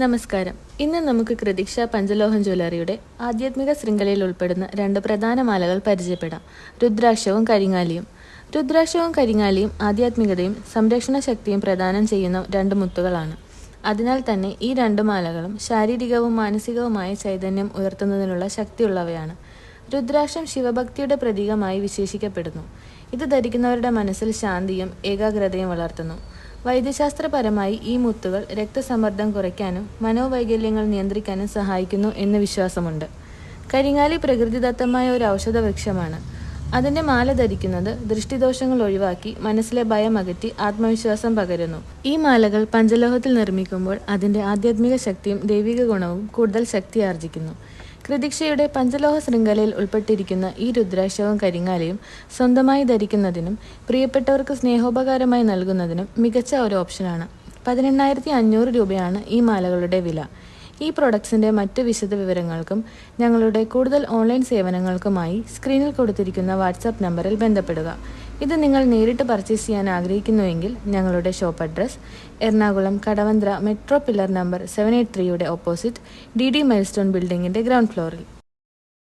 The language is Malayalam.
നമസ്കാരം. ഇന്ന് നമുക്ക് കൃതിക്ഷ പഞ്ചലോഹൻ ജ്വല്ലറിയുടെ ആധ്യാത്മിക ശൃംഖലയിൽ ഉൾപ്പെടുന്ന രണ്ട് പ്രധാന മാലകൾ പരിചയപ്പെടാം. രുദ്രാക്ഷവും കരിങ്ങാലിയും. രുദ്രാക്ഷവും കരിങ്ങാലിയും ആധ്യാത്മികതയും സംരക്ഷണ ശക്തിയും പ്രദാനം ചെയ്യുന്ന രണ്ട് മുത്തുകളാണ്. അതിനാൽ തന്നെ ഈ രണ്ട് മാലകളും ശാരീരികവും മാനസികവുമായ ചൈതന്യം ഉയർത്തുന്നതിനുള്ള ശക്തിയുള്ളവയാണ്. രുദ്രാക്ഷം ശിവഭക്തിയുടെ പ്രതീകമായി വിശേഷിക്കപ്പെടുന്നു. ഇത് ധരിക്കുന്നവരുടെ മനസ്സിൽ ശാന്തിയും ഏകാഗ്രതയും വളർത്തുന്നു. വൈദ്യശാസ്ത്രപരമായി ഈ മുത്തുകൾ രക്തസമ്മർദ്ദം കുറയ്ക്കാനും മനോവൈകല്യങ്ങൾ നിയന്ത്രിക്കാനും സഹായിക്കുന്നു എന്ന് വിശ്വാസമുണ്ട്. കരിങ്ങാലി പ്രകൃതിദത്തമായ ഒരു ഔഷധ വൃക്ഷമാണ് അതിന്റെ മാല ധരിക്കുന്നത് ദൃഷ്ടിദോഷങ്ങൾ ഒഴിവാക്കി മനസ്സിലെ ഭയം അകറ്റി ആത്മവിശ്വാസം പകരുന്നു. ഈ മാലകൾ പഞ്ചലോഹത്തിൽ നിർമ്മിക്കുമ്പോൾ അതിന്റെ ആധ്യാത്മിക ശക്തിയും ദൈവിക ഗുണവും കൂടുതൽ ശക്തി ആർജിക്കുന്നു കൃതിക്ഷയുടെ പഞ്ചലോഹ ശൃംഖലയിൽ ഉൾപ്പെട്ടിരിക്കുന്ന ഈ രുദ്രാക്ഷവും കരിങ്ങാലയും സ്വന്തമായി ധരിക്കുന്നതിനും പ്രിയപ്പെട്ടവർക്ക് സ്നേഹോപകാരമായി നൽകുന്നതിനും മികച്ച ഒരു ഓപ്ഷനാണ്. പതിനെണ്ണായിരത്തി അഞ്ഞൂറ് രൂപയാണ് ഈ മാലകളുടെ വില. ഈ പ്രൊഡക്ട്സിന്റെ മറ്റ് വിശദ വിവരങ്ങൾക്കും ഞങ്ങളുടെ കൂടുതൽ ഓൺലൈൻ സേവനങ്ങൾക്കുമായി സ്ക്രീനിൽ കൊടുത്തിരിക്കുന്ന വാട്സാപ്പ് നമ്പറിൽ ബന്ധപ്പെടുക. ഇത് നിങ്ങൾ നേരിട്ട് പർച്ചേസ് ചെയ്യാൻ ആഗ്രഹിക്കുന്നുവെങ്കിൽ ഞങ്ങളുടെ shop address Ernakulam Kadavanthra metro pillar number seven eight ത്രീയുടെ ഓപ്പോസിറ്റ് ഡി ഡി മൈൽസ്റ്റോൺ ബിൽഡിങ്ങിന്റെ ഗ്രൗണ്ട് ഫ്ലോറിൽ